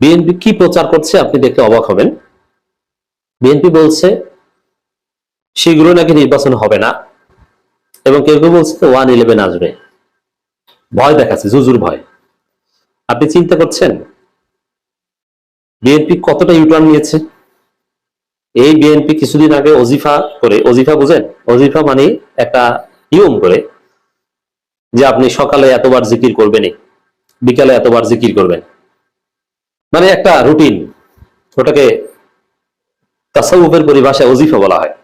BNP কি প্রচার করছে আপনি দেখতে অবাক হবেন। বিএনপি বলছে শীঘ্র নাকি নির্বাচন হবে না। এবং কেউ কেউ বলছে ওয়ান ইলেভেন আসবে। ভয় দেখাচ্ছে, জুজুর ভয়। আপনি চিন্তা করছেন, বিএনপি কতটা ইউটার্ন নিয়েছে? এই বিএনপি কিছুদিন আগে অজিফা করে, অজিফা বুঝেন? অজিফা মানে একটা নিয়ম করে যে আপনি সকালে এতবার জিকির করবেন বিকালে এতবার জিকির করবেন। মানে একটা রুটিন ওটাকে তাসাউফের পরিভাষায় অজিফা বলা হয়।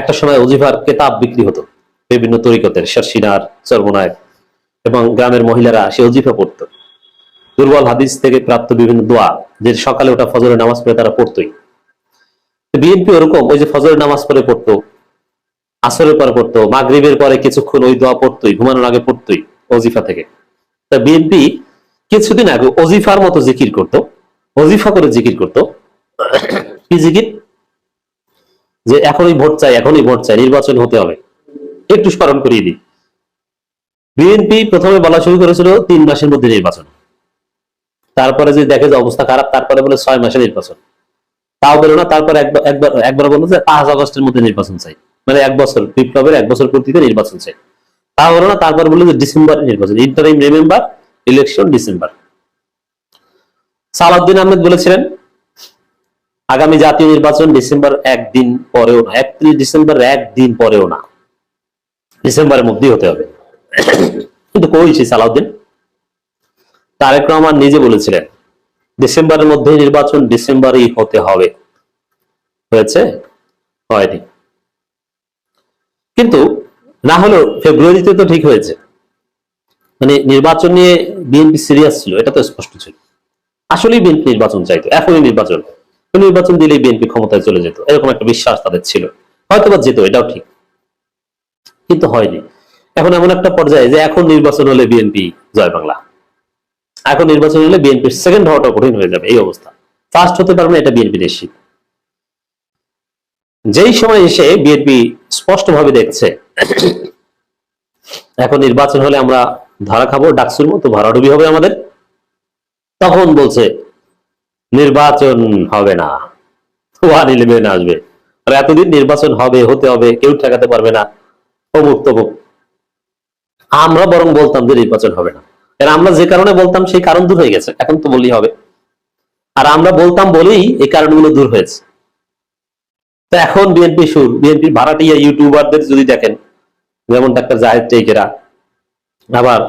একটা সময় অজিফার কেতাব বিক্রি হতো, বিভিন্ন তরিকতের শার্সিনার চর্মনায়, এবং গ্রামের মহিলারা সে অজিফা পড়তো। দুর্বল হাদিস থেকে প্রাপ্ত বিভিন্ন দোয়া, যে সকালে ওটা ফজরের নামাজ পড়ে তারা পড়তোই। বিএনপি ওরকম, ওই যে ফজরের নামাজ পড়ে পড়তো, আসরের পরে পড়তো, মাগরিবের পরে কিছুক্ষণ ওই দোয়া পড়তোই, ঘুমানোর আগে পড়তোই অজিফা থেকে। তা বিএনপি কিছুদিন আগে অজিফার মতো জিকির করত, অজিফা করে জিকির করত। কি জিকির? যে এখনই ভোট চাই, এখনই ভোট চাই, নির্বাচন হতে হবে। একটু স্মরণ করিয়ে দিই। বিএনপি প্রথমে বলা শুরু করেছিল তিন মাসের মধ্যে নির্বাচন। তারপরে যে দেখে যে অবস্থা খারাপ, তারপরে বলে ছয় মাসে নির্বাচন। তাও পেল না, তারপর একবার একবার বলল যে পাঁচ আগস্টের মধ্যে নির্বাচন চাই। মানে এক বছর বিপ্লবের এক বছর পূর্তিতে নির্বাচন চাই। তাও হলো না, তারপর বলল যে ডিসেম্বর নির্বাচন interim remember election December Salahuddin Ahmed বলেছিলেন, আগামী জাতীয় নির্বাচন ডিসেম্বর একদিন পরেও না, একত্রিশ ডিসেম্বর একদিন পরেও না। ডিসেম্বরের মধ্যেই হতে হবে। কিন্তু কইছি সালাউদ্দিন? তারেক রহমান নিজে বলেছিলেন ডিসেম্বরের মধ্যে নির্বাচন ডিসেম্বরেই হতে হবে। হয়েছে? হয়নি। কিন্তু না হলেও ফেব্রুয়ারিতে তো ঠিক হয়েছে। মানে নির্বাচন নিয়ে বিএনপি সিরিয়াস ছিল, এটা তো স্পষ্ট ছিল। আসলেই বিএনপি নির্বাচন চাইতো, এখনই নির্বাচন। নির্বাচন দিলেই বিএনপি ক্ষমতায় চলে যেত, এরকম একটা বিশ্বাস তাদের ছিল। হয়তো বা যেত, এটাও ঠিক। কিন্তু হয়নি। এখন এমন একটা পর্যায়ে যে এখন নির্বাচন হলে বিএনপি জয় বাংলা। এখন নির্বাচন হলে বিএনপির সেকেন্ড হওয়াটা কঠিন হয়ে যাবে, এই অবস্থা। ফার্স্ট হতে পারবে এটা বিএনপি নিশ্চিত যেই সময় এসে বিএনপি স্পষ্টভাবে দেখছে, এখন নির্বাচন হলে আমরা ধরা খাব ডাকসুর মতো ভরাডুবি হবে আমাদের। তখন বলছে, নির্বাচন হবে না। ওয়ান ইলেভেন আসবে। আর এতদিন নির্বাচন হবে, হতে হবে, কেউ ঠেকাতে পারবে না। অমুক তমুক। আমরা বরং বলতাম যে নির্বাচন হবে না। এর আমরা যে কারণে বলতাম, সেই কারণ দূর হয়ে গেছে। এখন তো বললেই হবে। আর আমরা বলতাম বলেই এই কারণগুলো দূর হয়েছে। তো এখন বিএনপি সুর বিএনপি ভাড়াটিয়া ইউটিউবারদের যদি দেখেন, যেমন ডাক্তার জাহেদ টেকেরা আবার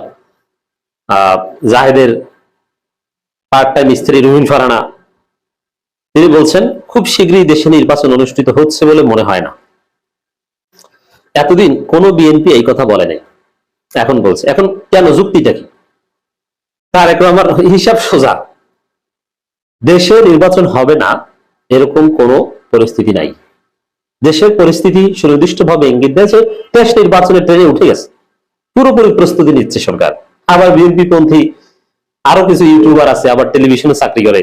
জাহেদের পার্ট টাইম স্ত্রী রুহিন ফারানা, তিনি বলছেন, খুব শীঘ্রই দেশে নির্বাচন অনুষ্ঠিত হচ্ছে বলে মনে হয় না। এতদিন কোন বিএনপি এই কথা বলে নাই। এখন বলছে, এখন কেন যুক্তিটা কি? তার একটু আমার হিসাব সোজা। দেশে নির্বাচন হবে না, এরকম কোন পরিস্থিতি নাই। দেশের পরিস্থিতি সুনির্দিষ্টভাবে ইঙ্গিত দিয়েছে দেশ নির্বাচনের ট্রেনে উঠে গেছে। পুরোপুরি প্রস্তুতি নিচ্ছে সরকার। আবার বিএনপি পন্থী আরও কিছু ইউটিউবার আছে, আবার টেলিভিশনে চাকরি করে।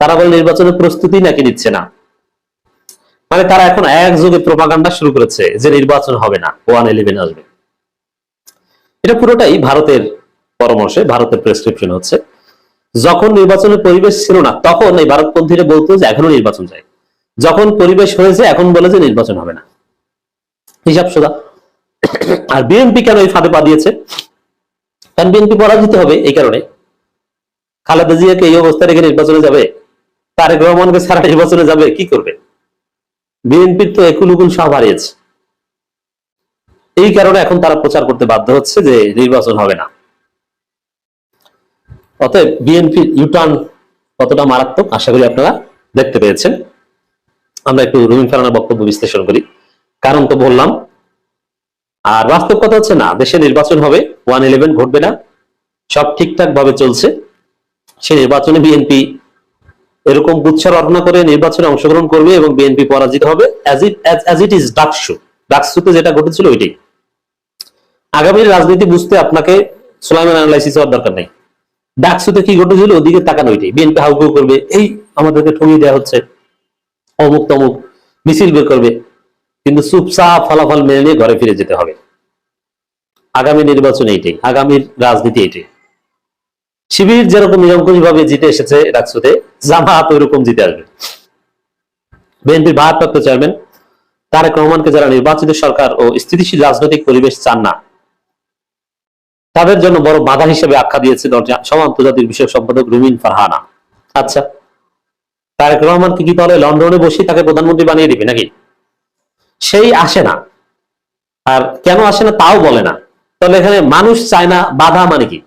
তারা বলে নির্বাচনের প্রস্তুতি নাকি নিচ্ছে না। মানে তারা এখন একযোগে প্রপাগান্ডা শুরু করেছে যে নির্বাচন হবে না ওয়ান ইলেভেন আসবে। এটা পুরোটাই ভারতের পরামর্শে, ভারতের প্রেসক্রিপশন হচ্ছে। যখন নির্বাচনের পরিবেশ ছিল না, তখন এই ভারতপন্থীরা বলতো যে এখনও নির্বাচন চাই যখন পরিবেশ হয়েছে, এখন বলে যে নির্বাচন হবে না। হিসাব সোজা আর বিএনপি কেন এই ফাঁদে পা দিয়েছে? কারণ বিএনপি পরাজিত হবে এই কারণে। খালেদা জিয়াকে এই অবস্থা রেখে নির্বাচনে যাবে? তারেক রহমানকে সারা নির্বাচনে যাবে? কি করবে? বিএনপির তো একুল উকুল সব হারিয়েছে। এই কারণে এখন তারা প্রচার করতে বাধ্য হচ্ছে যে নির্বাচন হবে না। অতএব বিএনপির ইউটার্ন কতটা মারাত্মক, আশা করি আপনারা দেখতে পেয়েছেন। আমরা একটু রুমিন ফারানার বক্তব্য বিশ্লেষণ করি। কারণ তো বললাম আর বাস্তব কথা হচ্ছে না, দেশে নির্বাচন হবে ওয়ান ইলেভেন ঘটবে না, সব ঠিকঠাক ভাবে চলছে। সে নির্বাচনে বিএনপি এরকম গুচ্ছার রচনা করে নির্বাচনে অংশগ্রহণ করবে এবং বিএনপি পরাজিত হবে যেটা ঘটেছিল ওইটাই। আগামী রাজনীতি বুঝতে আপনাকে দরকার নেই। ডাকসুতে কি ঘটেছিল ওদিকে তাকানো ওইটাই। বিএনপি হাউকাউ করবে, এই আমাদেরকে ঠকিয়ে দেওয়া হচ্ছে। অমুক তমুক, মিছিল বের করবে। কিন্তু চুপচাপ ফলাফল মেনে নিয়ে ঘরে ফিরে যেতে হবে। আগামী নির্বাচন এইটাই আগামীর রাজনীতি এইটাই। শিবির যেরকম নিরঙ্কুশ ভাবে জিতে এসেছে ডাকসুতে জামাত ওইরকম জিতে আসবে। বিএনপির ভারপ্রাপ্ত চেয়ারম্যান তারেক রহমানকে যারা নির্বাচিত সরকার ও স্থিতিশীল রাজনৈতিক পরিবেশ চান না, তাদের জন্য বড় বাধা হিসেবে আখ্যা দিয়েছে সম আন্তর্জাতিক বিষয়ক সম্পাদক রুমিন ফারহানা। আচ্ছা তারেক রহমানকে কি তাহলে লন্ডনে বসে তাকে প্রধানমন্ত্রী বানিয়ে দিবে নাকি? সেই আসে না। আর কেন আসে না তাও বলে না। তাহলে এখানে মানুষ চায় না বাধা মানে কি?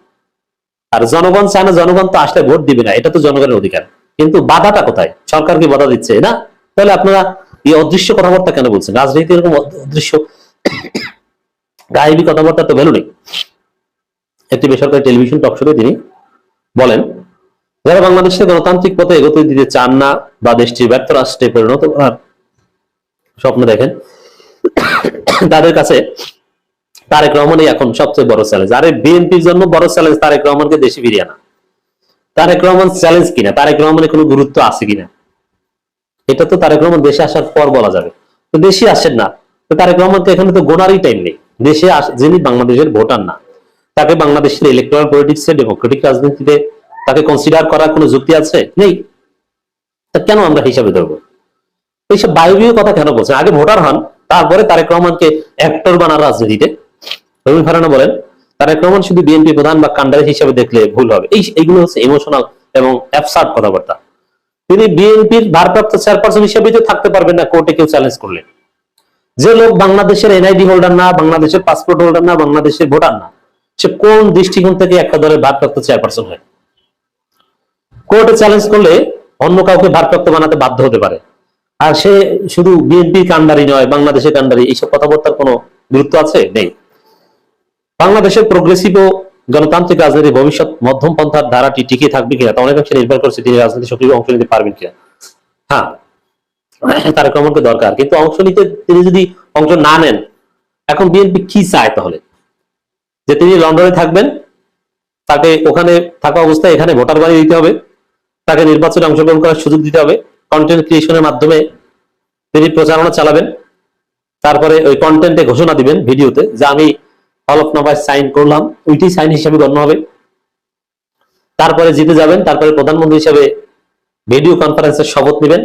আর জনগণ চায় না জনগণ তো আসলে ভোট দিবে না, এটা তো জনগণের অধিকার। কিন্তু বাধাটা কোথায়? সরকার কি বাধা দিচ্ছে, না? তাহলে আপনারা এই অদৃশ্য কথাবার্তা কেন বলছেন? রাজনীতি এরকম অদৃশ্য গায়েবী কথাবার্তা তো ভ্যালু নেই। একটি বেসরকারি টেলিভিশন টক শোতে তিনি বলেন, যারা বাংলাদেশকে গণতান্ত্রিক পথে এগোতে দিতে চান না বা দেশটি ব্যর্থ রাষ্ট্রে পরিণত করার স্বপ্ন দেখেন। তাদের কাছে তারেক রহমানই এখন সবচেয়ে বড় চ্যালেঞ্জ আরে বিএনপির জন্য বড় চ্যালেঞ্জ তারেক রহমানকে দেশে ফিরিয়ে আনা। তারেক রহমান চ্যালেঞ্জ কিনা? তারেক রহমানের কোনো গুরুত্ব আছে কিনা? এটা তো তারেক রহমান দেশে আসার পর বলা যাবে। তো দেশে আসেন না। তো তারেক রহমানকে এখানে তো গোনারই টাইম নেই। দেশে যিনি বাংলাদেশের ভোটার না, তাকে বাংলাদেশের ইলেকট্রাল পলিটিক্সে ডেমোক্রেটিক রাজনীতিতে তাকে কনসিডার করার কোনো যুক্তি আছে? নেই। তা কেন আমরা হিসাবে ধরবো? এইসব বায়বীয় কথা কেন বলছেন? আগে ভোটার হন, তারপরে তারেক রহমানকে অ্যাক্টর বানার রাজনীতিতে। রবীন ফারানা বলেন, তারেক রহমান শুধু বিএনপি প্রধান বা কান্ডারি হিসেবে দেখলে ভুল হবে। এই এইগুলো হচ্ছে ইমোশনাল এবং অ্যাবসার্ড কথাবার্তা। তিনি বিএনপির ভারপ্রাপ্ত চেয়ারপারসন হিসেবে তো থাকতে পারবেন না কোর্টে কেউ চ্যালেঞ্জ করলে। যে লোক বাংলাদেশের এনআইডি হোল্ডার না, বাংলাদেশের পাসপোর্ট হোল্ডার না, বাংলাদেশের ভোটার না, সে কোন দৃষ্টিকোণ থেকে একটা দলের ভারপ্রাপ্ত চেয়ারপারসন হয়? কোর্টে চ্যালেঞ্জ করলে অন্য কাউকে ভারপ্রাপ্ত বানাতে বাধ্য হতে পারে। আর সে শুধু বিএনপি কান্ডারি নয়, বাংলাদেশের কান্ডারি এইসব কথাবার্তার কোনো গুরুত্ব আছে? নেই। বাংলাদেশের প্রোগ্রেসিভ ও গণতান্ত্রিক রাজনীতির ভবিষ্যৎ মধ্যম পন্থার ধারাটি টিকে থাকবে কিনা তা অনেকাংশে নির্ভর করছে তিনি রাজনীতি সক্রিয় অংশ নিতে পারবেন কিনা। হ্যাঁ তার রহমানকে দরকার। কিন্তু অংশ নিতে তিনি যদি অংশ না নেন, এখন বিএনপি কি চায় তাহলে? যে তিনি লন্ডনে থাকবেন, তাকে ওখানে থাকা অবস্থায় এখানে ভোটার বানিয়ে দিতে হবে, তাকে নির্বাচনে অংশগ্রহণ করার সুযোগ দিতে হবে কন্টেন্ট ক্রিয়েশনের মাধ্যমে তিনি প্রচারণা চালাবেন। তারপরে ওই কন্টেন্টে ঘোষণা দিবেন ভিডিওতে যে আমি হলফনামায় সাইন করলাম, ওইটি সাইন হিসাবে গণ্য হবে। তারপরে জিতে যাবেন, তারপরে প্রধানমন্ত্রী হিসাবে ভিডিও কনফারেন্সের শপথ নেবেন।